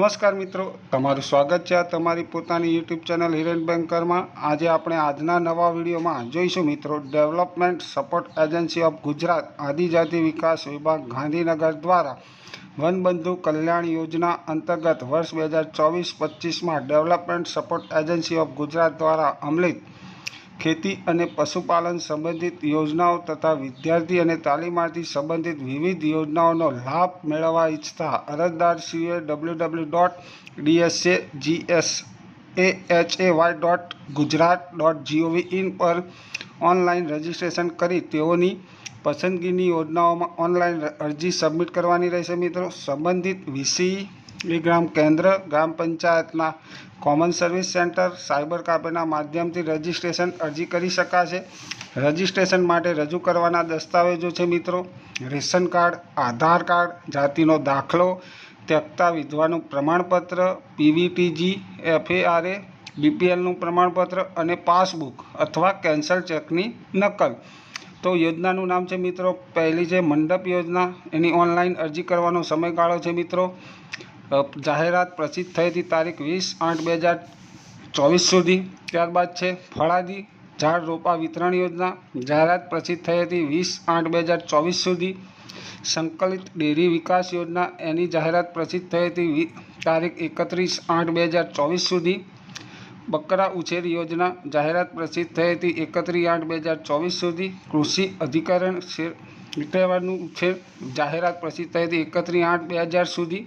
નમસ્કાર મિત્રો, તમારું સ્વાગત છે આ તમારી પોતાની યુટ્યુબ ચેનલ હિરેન બેન્કરમાં આજે આપણે આજના નવા વિડીયોમાં જોઈશું મિત્રો, development support agency of Gujarat, આદિજાતિ વિકાસ વિભાગ, ગાંધીનગર દ્વારા વનબંધુ કલ્યાણ યોજના અંતર્ગત વર્ષ બે હજાર ચોવીસ પચીસમાં development support agency of Gujarat દ્વારા અમલિત ખેતી અને પશુપાલન સંબંધિત યોજનાઓ તથા વિદ્યાર્થી અને તાલીમાર્થી સંબંધિત વિવિધ યોજનાઓનો લાભ મેળવવા ઈચ્છતા અરજદારશ્રીએ W W dot DSA GS A H A Y dot Gujarat dot GOV in પર ઓનલાઈન રજિસ્ટ્રેશન કરી તેઓની પસંદગીની યોજનાઓમાં ઓનલાઈન અરજી સબમિટ કરવાની રહેશે. મિત્રો, સંબંધિત વીસી ઈ ગ્રામ કેન્દ્ર, ગ્રામ પંચાયતના કોમન સર્વિસ સેન્ટર સાયબર કાફેના માધ્યમથી રજિસ્ટ્રેશન અરજી કરી શકાશે. રજિસ્ટ્રેશન માટે રજૂ કરવાના દસ્તાવેજો છે મિત્રો. રેશન કાર્ડ, આધાર કાર્ડ, જાતિનો દાખલો, ત્યક્તા વિધવાનું પ્રમાણપત્ર પીવીટીજી એફએઆરએ, બીપીએલનું પ્રમાણપત્ર અને પાસબુક અથવા કેન્સલ ચેકની નકલ. તો યોજનાનું નામ છે મિત્રો. પહેલી છે મંડપ યોજના, એની ઓનલાઈન અરજી કરવાનો સમયગાળો છે મિત્રો. જાહેરાત પ્રસિદ્ધ થઈ હતી તારીખ વીસ આઠ બે હજાર ચોવીસ સુધી. ત્યારબાદ છે ફળાદી ઝાડ રોપા વિતરણ યોજના. જાહેરાત પ્રસિદ્ધ થઈ હતી વીસ આઠ બે હજાર ચોવીસ સુધી. સંકલિત ડેરી વિકાસ યોજના એની જાહેરાત પ્રસિદ્ધ થઈ હતી તારીખ એકત્રીસ આઠ બે હજાર ચોવીસ સુધી. બકરા ઉછેર યોજના જાહેરાત પ્રસિદ્ધ થઈ હતી એકત્રીસ આઠ બે હજાર ચોવીસ સુધી. કૃષિ અધિકરણ ઉછેર જાહેરાત પ્રસિદ્ધ થઈ હતી એકત્રીસ આઠ બે હજાર સુધી.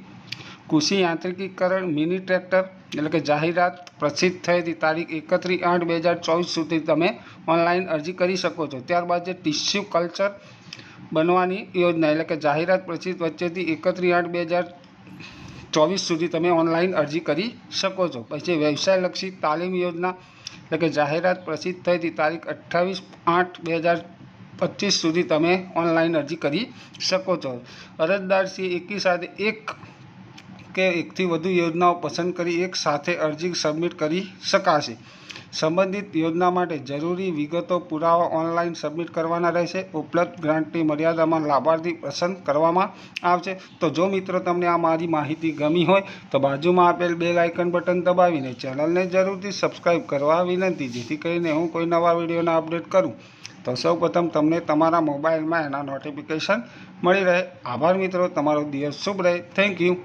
કૃષિ યાંત્રિકીકરણ મિની ટ્રેક્ટર એટલે કે જાહેરાત પ્રસિદ્ધ થઈ હતી તારીખ એકત્રીસ આઠ બે હજાર ચોવીસ સુધી તમે ઓનલાઈન અરજી કરી શકો છો. ત્યારબાદ છે ટિશ્યુ કલ્ચર બનવાની યોજના એટલે કે જાહેરાત પ્રસિદ્ધ વચ્ચેથી એકત્રીસ આઠ બે હજાર ચોવીસ સુધી તમે ઓનલાઈન અરજી કરી શકો છો. પછી વ્યવસાયલક્ષી તાલીમ યોજના એટલે કે જાહેરાત પ્રસિદ્ધ થઈ હતી તારીખ અઠ્ઠાવીસ આઠ બે હજાર પચીસ સુધી તમે ઓનલાઈન અરજી કરી શકો છો. અરજદારશ્રી એકી સાથે એક કે એકથી વધુ યોજનાઓ પસંદ કરી એક સાથે અરજી સબમિટ કરી શકાશે. સંબંધિત યોજના માટે જરૂરી વિગતો પુરાવા ઓનલાઈન સબમિટ કરવાના રહેશે. ઉપલબ્ધ ગ્રાન્ટની મર્યાદામાં લાભાર્થી પસંદ કરવામાં આવશે. તો જો મિત્રો તમને આ મારી માહિતી ગમી હોય, તો બાજુમાં આપેલ બેલ આઇકન બટન દબાવીને ચેનલને જરૂરથી સબસ્ક્રાઈબ કરવા વિનંતી, જેથી કરીને હું કોઈ નવા વિડીયોના અપડેટ કરું. તો સૌપ્રથમ તમને તમારા મોબાઈલમાં એના નોટિફિકેશન મળી રહે. આભાર મિત્રો, તમારો દિવસ શુભ રહે. Thank you.